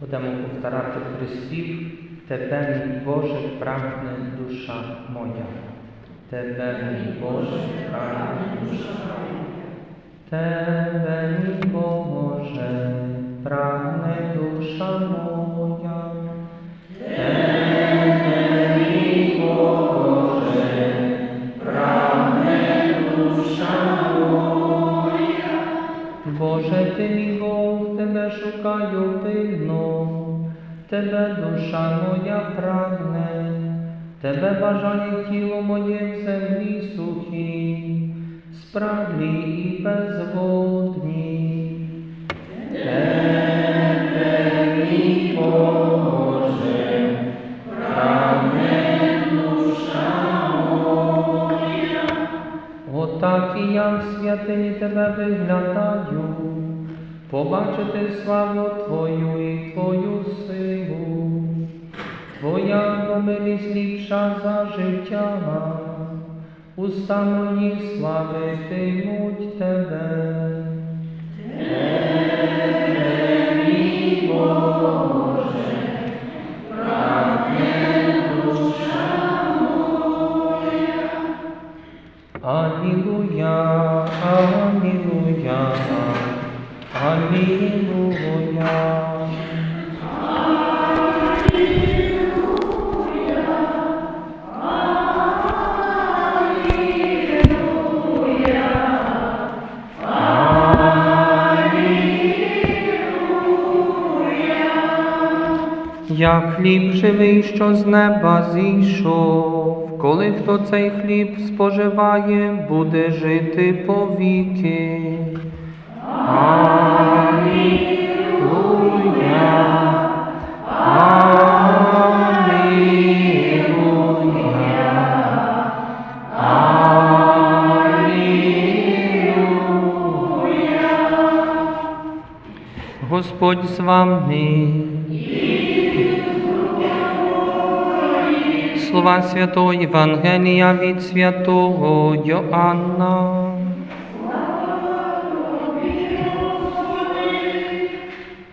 Будемо повторати приспів Тебе, мій Боже, прагне душа моя. Тебе, мій Боже, прагне душа моя. Тебе, мій Боже, прагне душа моя. Тебе, мій Боже, прагне душа моя. Боже, ти мій шукаю пильно, тебе душа моя прагне, тебе бажає тіло моє в землі сухій, спраглі і безводні. Отак і я в святині тебе виглядаю, побачити славу Твою і Твою силу. Твоя милість ліпша за життя, уста мої славитимуть. Тебе, Аллилуйя. Я хліб живий, що з неба зійшов, коли хто цей хліб споживає, буде жити повіки. Господь з вами. Слова Святого Євангелія від святого Йоанна.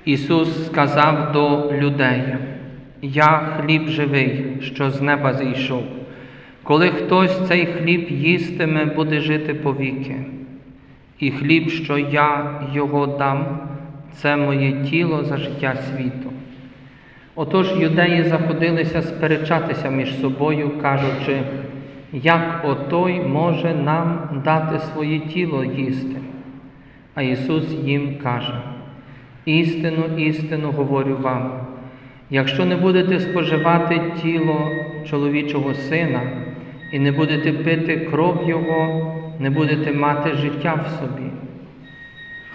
Ісус сказав до людей, Я хліб живий, що з неба зійшов. Коли хтось цей хліб їстиме, буде жити повіки. І хліб, що я його дам, це моє тіло за життя світу. Отож юдеї заходилися сперечатися між собою, кажучи, як отой може нам дати своє тіло їсти. А Ісус їм каже, істину, істину говорю вам, якщо не будете споживати тіло чоловічого сина і не будете пити кров Його, не будете мати життя в собі.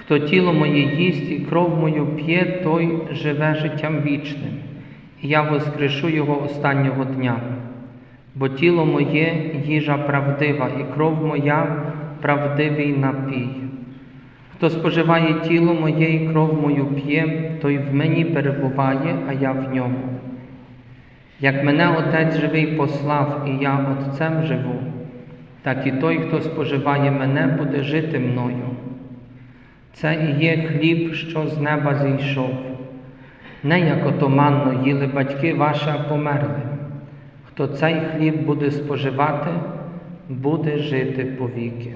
Хто тіло моє їсть і кров мою п'є, той живе життям вічним, і я воскрешу його останнього дня. Бо тіло моє їжа правдива, і кров моя правдивий напій. Хто споживає тіло моє і кров мою п'є, той в мені перебуває, а я в ньому. Як мене Отець живий послав, і я Отцем живу, так і той, хто споживає мене, буде жити мною. Це і є хліб, що з неба зійшов. Не як ото манно їли батьки ваші, померли. Хто цей хліб буде споживати, буде жити повіки.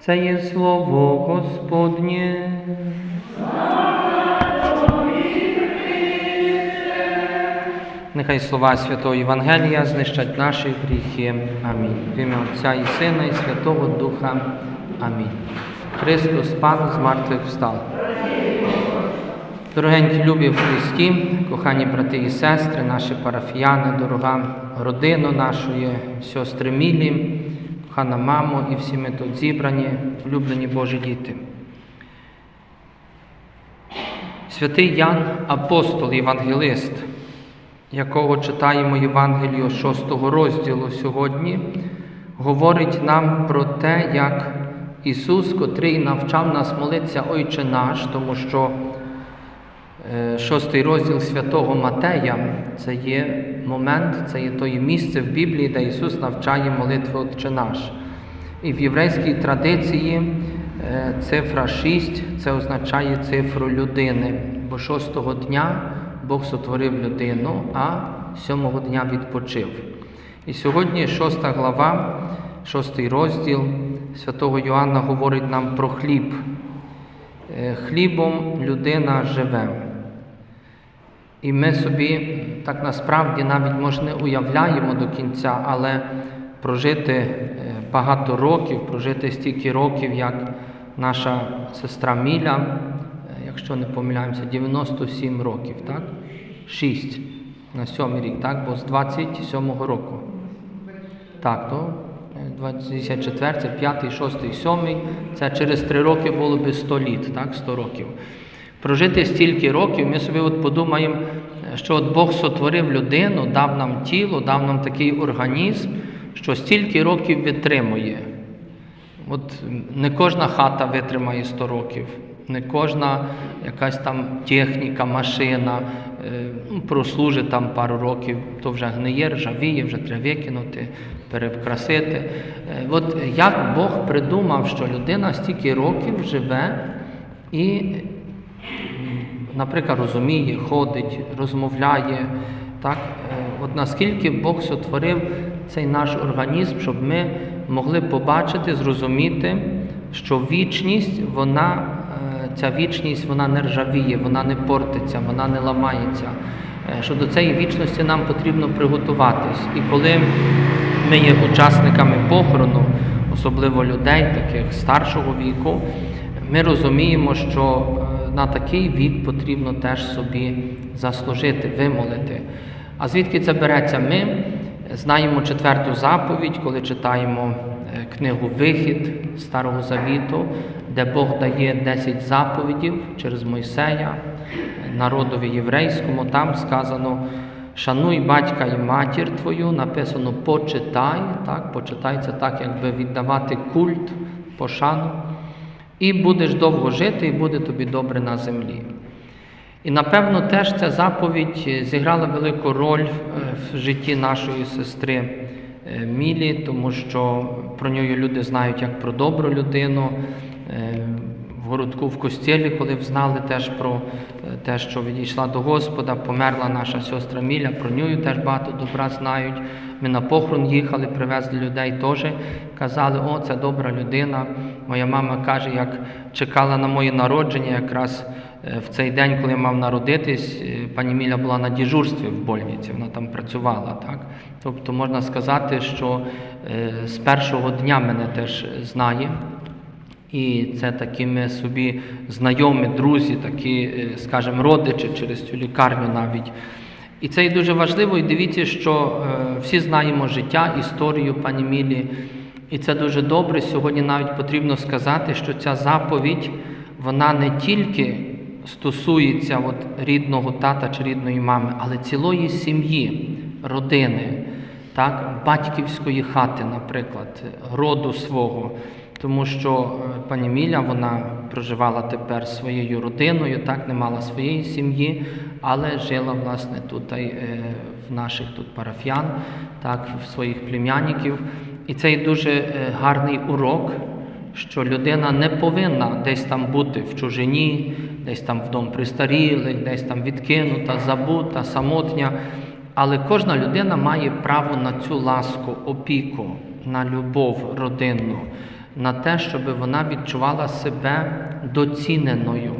Це є слово Господнє. Нехай слова Святого Євангелія знищать наші гріхи. Амінь. В ім'я Отця і Сина, і Святого Духа. Амінь. Христос Пан з мертвих встав. Дорогенькі любі в Христі, кохані брати і сестри, наші парафіяни, дорога родина нашої сестри Мілі, кохана мамо і всі ми тут зібрані, улюблені Божі діти. Святий Ян, апостол, євангелист, якого читаємо Євангелію 6 розділу сьогодні, говорить нам про те, як Ісус, котрий навчав нас молитися Ойче наш, тому що е, шостий розділ святого Матея це є момент, це є тоє місце в Біблії, де Ісус навчає молитви Отче наш. І в єврейській традиції е, цифра 6 це означає цифру людини, бо шостого дня Бог сотворив людину, а сьомого дня відпочив. І сьогодні шоста глава, шостий розділ святого Йоанна говорить нам про хліб. Е, Хлібом людина живе. І ми собі так насправді навіть може не уявляємо до кінця, але прожити е, багато років, прожити стільки років, як наша сестра Міля, е, якщо не помиляємося, 97 років, так? 6 на сьомий рік, так? Бо з 27-го року. Так, то 24, 5, 6, 7, це через 3 роки було би 100 літ, так, 100 років. Прожити стільки років, ми собі от подумаємо, що от Бог сотворив людину, дав нам тіло, дав нам такий організм, що стільки років витримує. От не кожна хата витримає 100 років, не кожна якась там техніка, машина е, ну, прослужить там пару років, то вже гниє, ржавіє, вже треба викинути, перекрасити. Е, От як Бог придумав, що людина стільки років живе і, наприклад, розуміє, ходить, розмовляє. Так? Е, От наскільки Бог сотворив цей наш організм, щоб ми могли побачити, зрозуміти, що вічність, вона, ця вічність вона не ржавіє, вона не портиться, вона не ламається. Е, Що до цієї вічності нам потрібно приготуватись. І коли ми є учасниками похорону, особливо людей, таких старшого віку, ми розуміємо, що е, на такий вік потрібно теж собі заслужити, вимолити. А звідки це береться? Ми знаємо четверту заповідь, коли читаємо е, книгу Вихід Старого Завіту, де Бог дає 10 заповідів через Мойсея, народові єврейському. Там сказано Шануй батька і матір твою, написано почитай, так, почитай це так, якби віддавати культ, пошану, і будеш довго жити, і буде тобі добре на землі. І напевно теж ця заповідь е, зіграла велику роль е, в житті нашої сестри е, Мілі, тому що про нього люди знають як про добру людину. Е, В городку в костілі, коли взнали теж про е, те, що відійшла до Господа, померла наша сестра Міля, про нього теж багато добра знають. Ми на похорон їхали, привезли людей теж, казали, о, це добра людина. Моя мама каже, як чекала на моє народження, якраз е, в цей день, коли я мав народитись, пані Міля була на дежурстві в больниці, вона там працювала. Так? Тобто можна сказати, що з першого дня мене теж знає. І це такі ми собі знайомі, друзі, такі, е, скажімо, родичі через цю лікарню навіть. І це і дуже важливо, і дивіться, що е, всі знаємо життя, історію пані Мілі. І це дуже добре. Сьогодні навіть потрібно сказати, що ця заповідь, вона не тільки стосується от рідного тата чи рідної мами, але цілої сім'ї, родини, так, батьківської хати, наприклад, роду свого. Тому що е, пані Міля вона проживала тепер своєю родиною, так не мала своєї сім'ї, але жила власне тут е, в наших тут парафіян, так, в своїх племянників. І це дуже е, гарний урок, що людина не повинна десь там бути в чужині, десь там в дом престарілих, десь там відкинута, забута, самотня. Але кожна людина має право на цю ласку, опіку, на любов родинну, на те, щоб вона відчувала себе доціненою.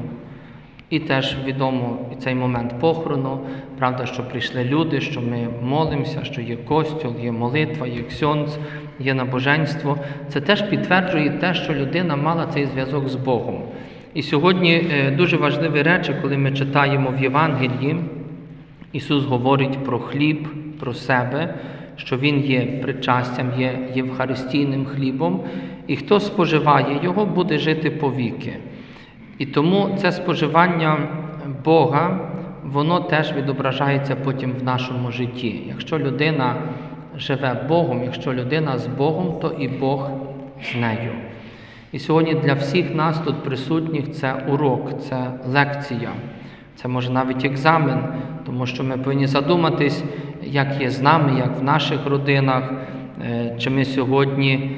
І теж відомо і цей момент похорону, правда, що прийшли люди, що ми молимося, що є костюл, є молитва, є ксьонц, є набоженство. Це теж підтверджує те, що людина мала цей зв'язок з Богом. І сьогодні е, дуже важливі речі, коли ми читаємо в Євангелії, Ісус говорить про хліб, про себе, що Він є причастям, є євхаристійним хлібом, і хто споживає його, буде жити повіки. І тому це споживання Бога, воно теж відображається потім в нашому житті. Якщо людина живе Богом, якщо людина з Богом, то і Бог з нею. І сьогодні для всіх нас тут присутніх це урок, це лекція, це може навіть екзамен, тому що ми повинні задуматись, як є з нами, як в наших родинах, е, чи ми сьогодні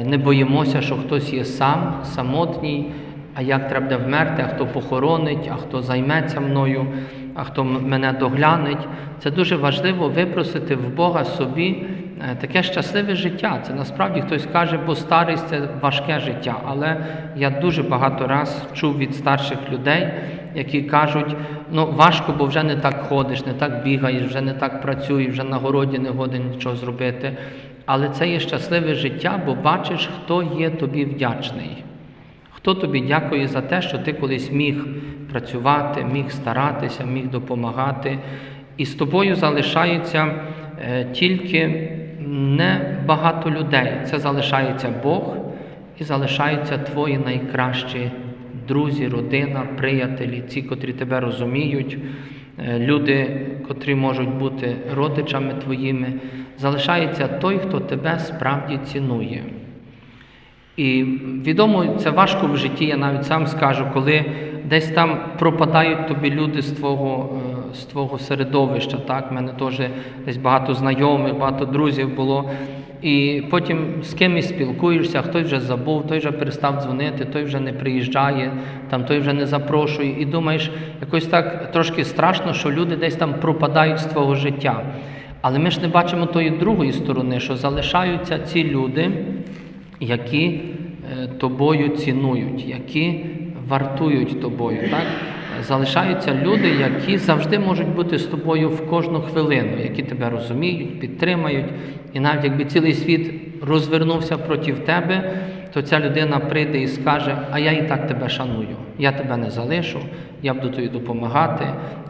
е, не боїмося, що хтось є сам, самотній, а як треба вмерти, а хто похоронить, а хто займеться мною, а хто мене доглянеть. Це дуже важливо випросити в Бога собі е, таке щасливе життя. Це насправді хтось каже, бо старість це важке життя. Але я дуже багато раз чув від старших людей, які кажуть, ну важко, бо вже не так ходиш, не так бігаєш, вже не так працюєш, вже на городі не годен нічого зробити. Але це є щасливе життя, бо бачиш, хто є тобі вдячний. Хто тобі дякує за те, що ти колись міг працювати, міг старатися, міг допомагати, і з тобою залишається е, тільки не багато людей. Це залишається Бог і залишаються твої найкращі друзі, родина, приятелі, ці, котрі тебе розуміють, е, люди, котрі можуть бути родичами твоїми. Залишається той, хто тебе справді цінує. І відомо, це важко в житті, я навіть сам скажу, коли десь там пропадають тобі люди з твого, е, з твого середовища. Так? У мене теж десь багато знайомих, багато друзів було. І потім з кимось спілкуєшся, хтось вже забув, той вже перестав дзвонити, той вже не приїжджає, там той вже не запрошує. І думаєш, якось так трошки страшно, що люди десь там пропадають з твого життя. Але ми ж не бачимо тої другої сторони, що залишаються ці люди, які е, тобою цінують, які вартують тобою. Так? Залишаються люди, які завжди можуть бути з тобою в кожну хвилину, які тебе розуміють, підтримають. І навіть якби цілий світ розвернувся проти тебе, то ця людина прийде і скаже: А я і так тебе шаную, я тебе не залишу, я буду тобі допомагати,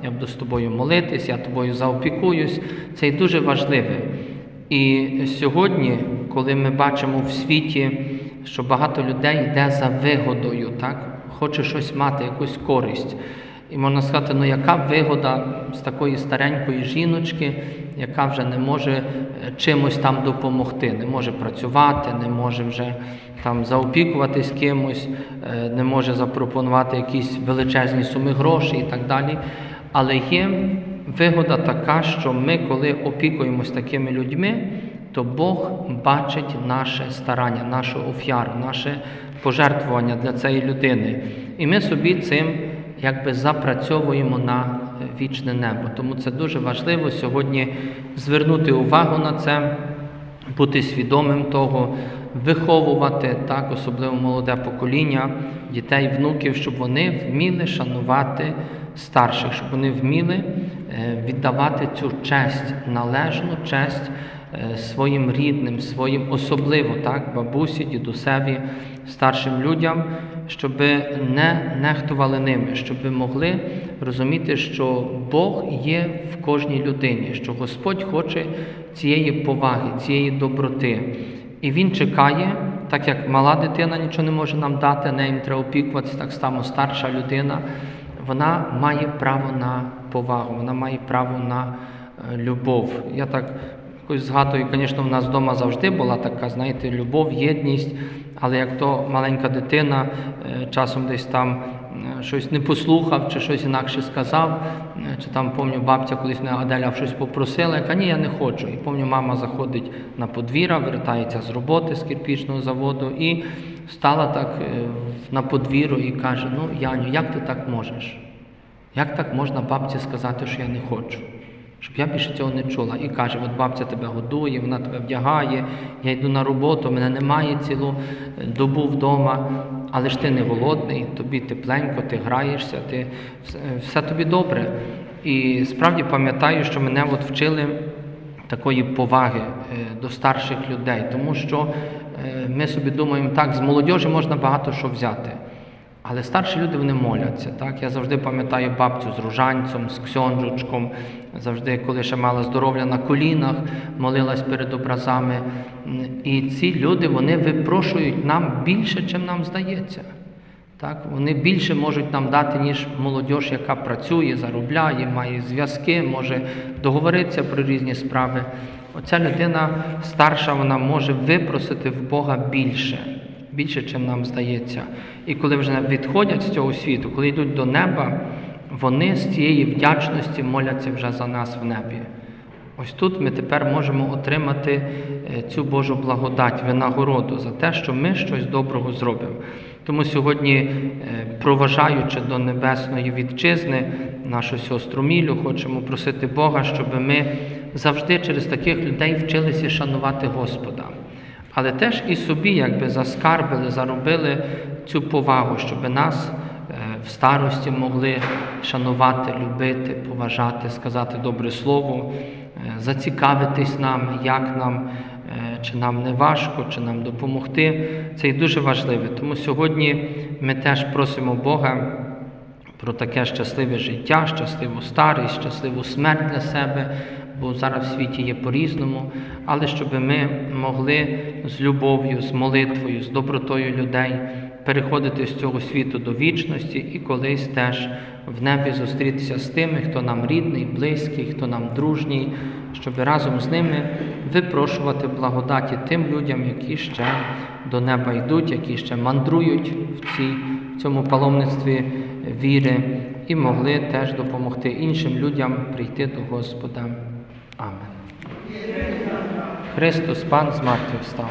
я буду з тобою молитись, я тобою заопікуюсь. Це і дуже важливе. І сьогодні, коли ми бачимо в світі, що багато людей йде за вигодою, так? хоче щось мати, якусь користь. І можна сказати, ну яка вигода з такої старенької жіночки, яка вже не може е, чимось там допомогти, не може працювати, не може вже там заопікуватись кимось, е, не може запропонувати якісь величезні суми грошей і так далі. Але є вигода така, що ми, коли опікуємось такими людьми, то Бог бачить наше старання, нашу офяру, наше пожертвування для цієї людини. І ми собі цим якби запрацьовуємо на вічне небо. Тому це дуже важливо сьогодні звернути увагу на це, бути свідомим того, виховувати так, особливо молоде покоління, дітей, внуків, щоб вони вміли шанувати старших, щоб вони вміли е, віддавати цю честь, належну честь е, своїм рідним, своїм особливо, так, бабусі, дідусеві, старшим людям, щоб не нехтували ними, щоб могли розуміти, що Бог є в кожній людині, що Господь хоче цієї поваги, цієї доброти. І Він чекає, так як мала дитина нічого не може нам дати, нею треба опікуватися, так само старша людина, вона має право на повагу, вона має право на е, любов. Я так якось згадую, звісно, в нас вдома завжди була така, знаєте, любов, єдність, але як то маленька дитина е, часом десь там е, щось не послухав, чи щось інакше сказав, е, чи там, пам'ятаю, бабця колись мене Аделя щось попросила, яка ні, я не хочу. І пам'ятаю, мама заходить на подвір'я, вертається з роботи з кирпічного заводу і стала так на подвір'ю і каже: Ну, Яню, як ти так можеш? Як так можна бабці сказати, що я не хочу? Щоб я більше цього не чула. І каже, от бабця тебе годує, вона тебе вдягає, я йду на роботу, мене немає цілу е, добу вдома, але ж ти не голодний, тобі тепленько, ти граєшся, ти, все, все тобі добре. І справді пам'ятаю, що мене от вчили такої поваги е, до старших людей, тому що е, ми собі думаємо, так, з молодіжі можна багато що взяти. Але старші люди вони моляться. Так? Я завжди пам'ятаю бабцю з ружанцем, з ксьонджучком, завжди, коли ще мала здоров'я на колінах, молилась перед образами. І ці люди вони випрошують нам більше, чим нам здається. Так? Вони більше можуть нам дати, ніж молодь, яка працює, заробляє, має зв'язки, може договоритися про різні справи. Оця людина старша, вона може випросити в Бога більше, більше, чим нам здається. І коли вже відходять з цього світу, коли йдуть до неба, вони з цієї вдячності моляться вже за нас в небі. Ось тут ми тепер можемо отримати е, цю Божу благодать, винагороду за те, що ми щось доброго зробимо. Тому сьогодні, е, проважаючи до небесної вітчизни нашу сестру Мілю, хочемо просити Бога, щоб ми завжди через таких людей вчилися шанувати Господа. Але теж і собі якби заскарбили, заробили цю повагу, щоб нас е, в старості могли шанувати, любити, поважати, сказати добре слово, е, зацікавитись нами, як нам, е, чи нам не важко, чи нам допомогти. Це і дуже важливо. Тому сьогодні ми теж просимо Бога про таке щасливе життя, щасливу старість, щасливу смерть для себе, бо зараз в світі є по-різному, але щоб ми могли з любов'ю, з молитвою, з добротою людей переходити з цього світу до вічності і колись теж в небі зустрітися з тими, хто нам рідний, близький, хто нам дружній, щоб разом з ними випрошувати благодаті тим людям, які ще до неба йдуть, які ще мандрують в, цій, в цьому паломництві віри, і могли теж допомогти іншим людям прийти до Господа. Амен. Христос, Пан з мертвих встав.